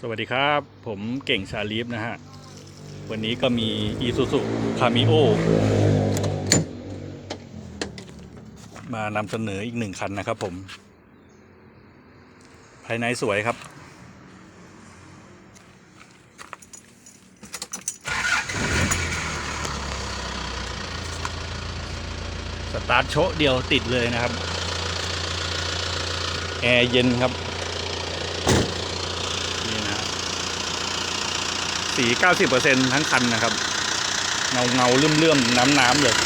สวัสดีครับ ผมเก่งชาลีฟนะฮะ วันนี้ก็มี Isuzu Cameo มานำเสนออีกหนึ่งคันนะครับผม ภายในสวยครับ สตาร์ทโชะเดียวติดเลยนะครับ แอร์เย็นครับ นี่นะฮะ สี 90%ทั้งคันนะครับ เงาเงาเลื่อมเลื่อมน้ำน้ำเลย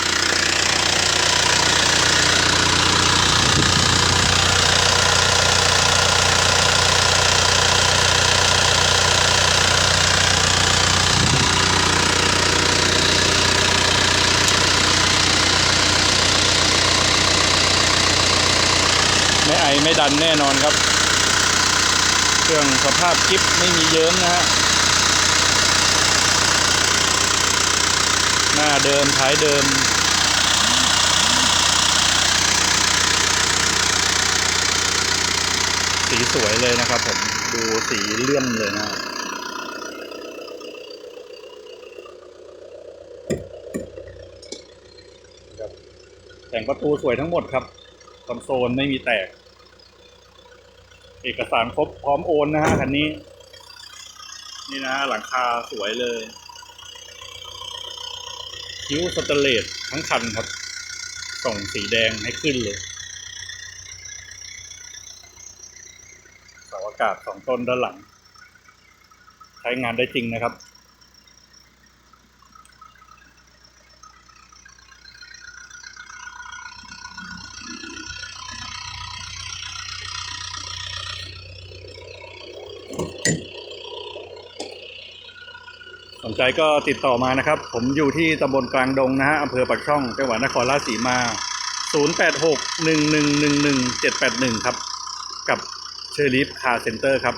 ไม่ไอไม่ดันแน่นอนครับ เครื่องสภาพกิฟไม่มีเยิ้มนะฮะ หน้า เดิมท้ายเดิม สีสวยเลยนะครับผมดูสีเลื่อมเลยนะครับแต่งประตูสวยทั้งหมดครับคอนโซลไม่มีแตก เอกสารครบพร้อมโอนนะฮะคันนี้ นี่นะฮะหลังคาสวยเลย คิ้วสแตเลสทั้งคันครับ ส่งสีแดงให้ขึ้นเลยเสาอากาศสองต้นด้านหลัง ใช้งานได้จริงนะครับ สนใจก็ติดต่อมานะครับ ผมอยู่ที่ตำบลกลางดงนะฮะอำเภอปากช่องจังหวัดนครราชสีมา 0861111781 ครับ กับเชอรีฟคาร์เซ็นเตอร์ครับ